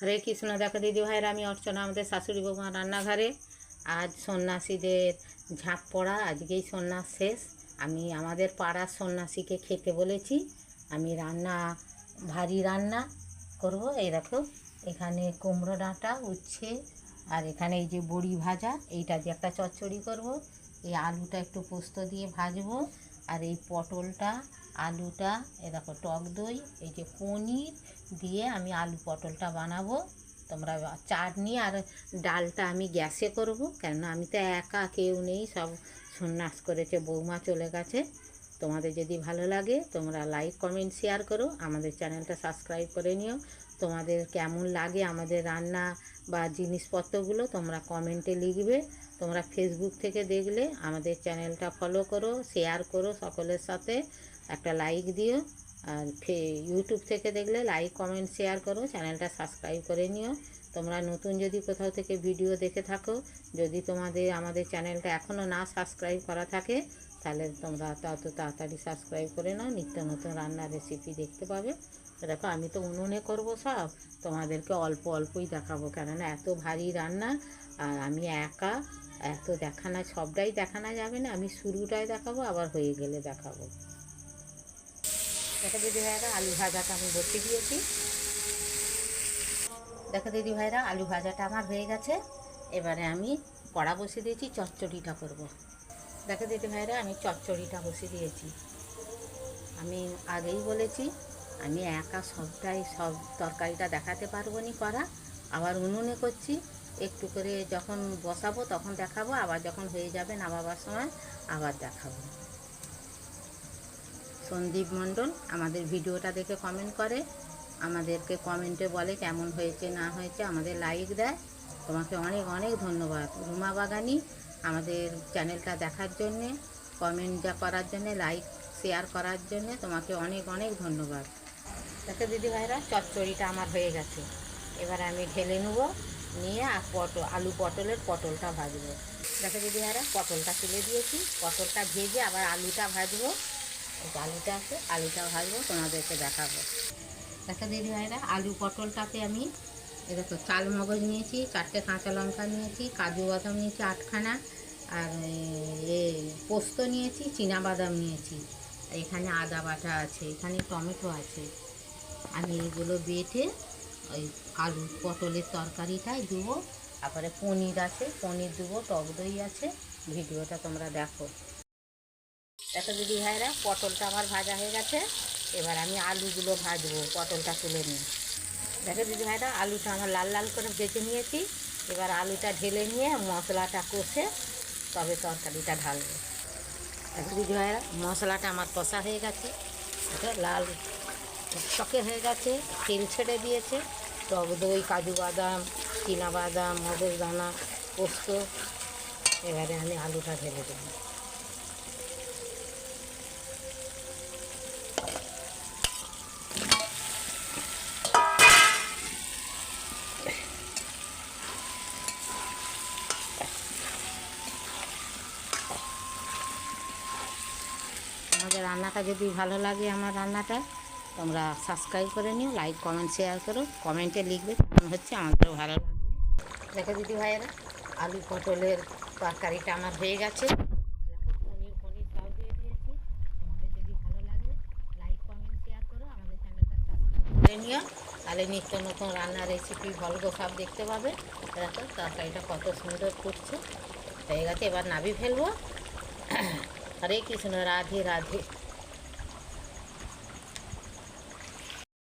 হরে কৃষ্ণ, দেখো দিদি ভাইরা আমি অর্চনা, আমাদের শাশুড়ি বৌমা রান্নাঘরে। আজ সন্ন্যাসীদের ঝাঁপ পড়া, আজকেই সন্ন্যাস শেষ। আমি আমাদের পাড়ার সন্ন্যাসীকে খেতে বলেছি, আমি রান্না, ভারী রান্না করব। এই দেখো, এখানে কুমড়ো ডাঁটা উচ্ছে, আর এখানে এই যে বড়ি ভাজা, এইটা দিয়ে একটা চচ্চড়ি করব। এই আলুটা একটু পোস্ত দিয়ে ভাজবো। আর এই পটলটা, আলুটা এ দেখো টক দই, এই যে পনির দিয়ে আমি আলু পটলটা বানাবো। তোমরা চাটনি আর ডালটা আমি গ্যাসে করব, কেননা আমি তো একা কেউ নেই, সব সন্ন্যাস করেছে, বৌমা চলে গেছে। তোমাদের যদি ভালো লাগে, তোমরা লাইক কমেন্ট শেয়ার করো, আমাদের চ্যানেলটা সাবস্ক্রাইব করে নিও। তোমাদের কেমন লাগে আমাদের রান্না বা জিনিসপত্রগুলো, তোমরা কমেন্টে লিখবে। তোমরা ফেসবুক থেকে দেখলে আমাদের চ্যানেলটা ফলো করো শেয়ার করো সকলের সাথে, একটা লাইক দিও। আর ফে- ইউটিউব থেকে দেখলে লাইক কমেন্ট শেয়ার করো, চ্যানেলটা সাবস্ক্রাইব করে নিও। তোমরা নতুন যদি কোথাও থেকে ভিডিও দেখে থাকো, যদি তোমাদের, আমাদের চ্যানেলটা এখনও না সাবস্ক্রাইব করা থাকে তাহলে তোমরা তত তাড়াতাড়ি সাবস্ক্রাইব করে নাও, নিত্য নতুন রান্নার রেসিপি দেখতে পাবে। দেখো, আমি তো উনুনে করব সব, তোমাদেরকে অল্প অল্পই দেখাবো, কেননা এত ভারী রান্না, আর আমি একা, এত দেখানো, সবটাই দেখানো যাবে না, আমি শুরুটাই দেখাবো, আবার হয়ে গেলে দেখাবো। দেখো দিদি ভাইরা আলু ভাজাটা আমি বসে দিয়েছি। দেখো দিদি ভাইরা আলু ভাজাটা আমার হয়ে গেছে, এবারে আমি কড়া বসে দিয়েছি, চচ্চড়িটা করব। দেখো দিদি ভাইরা, আমি চচ্চড়িটা বসে দিয়েছি। আমি আগেই বলেছি, আমি একা সবটাই, সব তরকারিটা দেখাতে পারব নি করা। আবার উনুনে করছি, একটু করে যখন বসাবো তখন দেখাবো, আবার যখন হয়ে যাবে নামাবার সময় আবার দেখাবো। সন্দীপ মণ্ডল, আমাদের ভিডিওটা দেখে কমেন্ট করে। আমাদেরকে কমেন্টে বলে কেমন হয়েছে, না হয়েছে, আমাদের লাইক দেয়। তোমাকে অনেক অনেক ধন্যবাদ। রুমা বাগানি আমাদের চ্যানেলটা দেখার জন্যে কমেন্ট করার জন্যে লাইক শেয়ার করার জন্যে তোমাকে অনেক অনেক ধন্যবাদ। দেখো দিদি ভাইরা চচ্চড়িটা আমার হয়ে গেছে। এবার আমি ঢেলে নেব, নিয়ে আর পটল, আলু পটলের পটলটা ভাজবো। দেখো দিদি ভাইরা পটলটা তুলে দিয়েছি। পটলটা ভেজে আবার আলুটা ভাজবো। আলুটা আছে, আলুটা ভাজবো, তোমাদেরকে দেখাবো। দেখো দিদি ভাইরা আলু পটলটাতে আমি এ দেখো চাল মগজ নিয়েছি, চারটে কাঁচা লঙ্কা নিয়েছি, কাজু বাদাম নিয়েছি আটখানা, আর এ পোস্ত নিয়েছি চীনা বাদাম নিয়েছি। এখানে আদা বাটা আছে, এখানে টমেটো আছে। আমি এইগুলো বেটে ওই আলু পটলের তরকারিটাই দেবো, তারপরে পনির আছে, পনির দেবো, টক দই আছে, ভিডিওটা তোমরা দেখো। দেখো দিদি ভাইরা, পটলটা আমার ভাজা হয়ে গেছে, এবার আমি আলুগুলো ভাজবো, পটলটা তুলে নিই। দেখো দিদি ভাইরা আলুটা আমার লাল লাল করে ভেজে নিয়েছি। এবার আলুটা ঢেলে নিয়ে মশলাটা কষে তবে তরকারিটা ঢালবো। দেখো দিদি ভাইরা মশলাটা আমার কষা হয়ে গেছে। লাল টকে হয়ে গেছে, তেল ছেড়ে দিয়েছে। টক দই, কাজু বাদাম বাদাম মগজ দানা, পোস্ত। এবারে আমি আলুটা ঢেলে দেবো। রান্নাটা যদি ভালো লাগে আমার রান্নাটা, তোমরা সাবস্ক্রাইব করে নিও লাইক কমেন্ট শেয়ার করো কমেন্টে লিখবে কেমন হচ্ছে, আমাদেরও ভালো লাগবে। দেখো দিদি ভাইয়েরা, আলু পটলের তরকারিটা আমার হয়ে গেছে। নিও। তাহলে নিত্য নতুন রান্নার রেসিপি ভল্গ সব দেখতে পাবে। দেখো তরকারিটা কত সুন্দর করছে হয়ে গেছে, এবার নাবি ফেলব। হরে কৃষ্ণ রাধে রাধে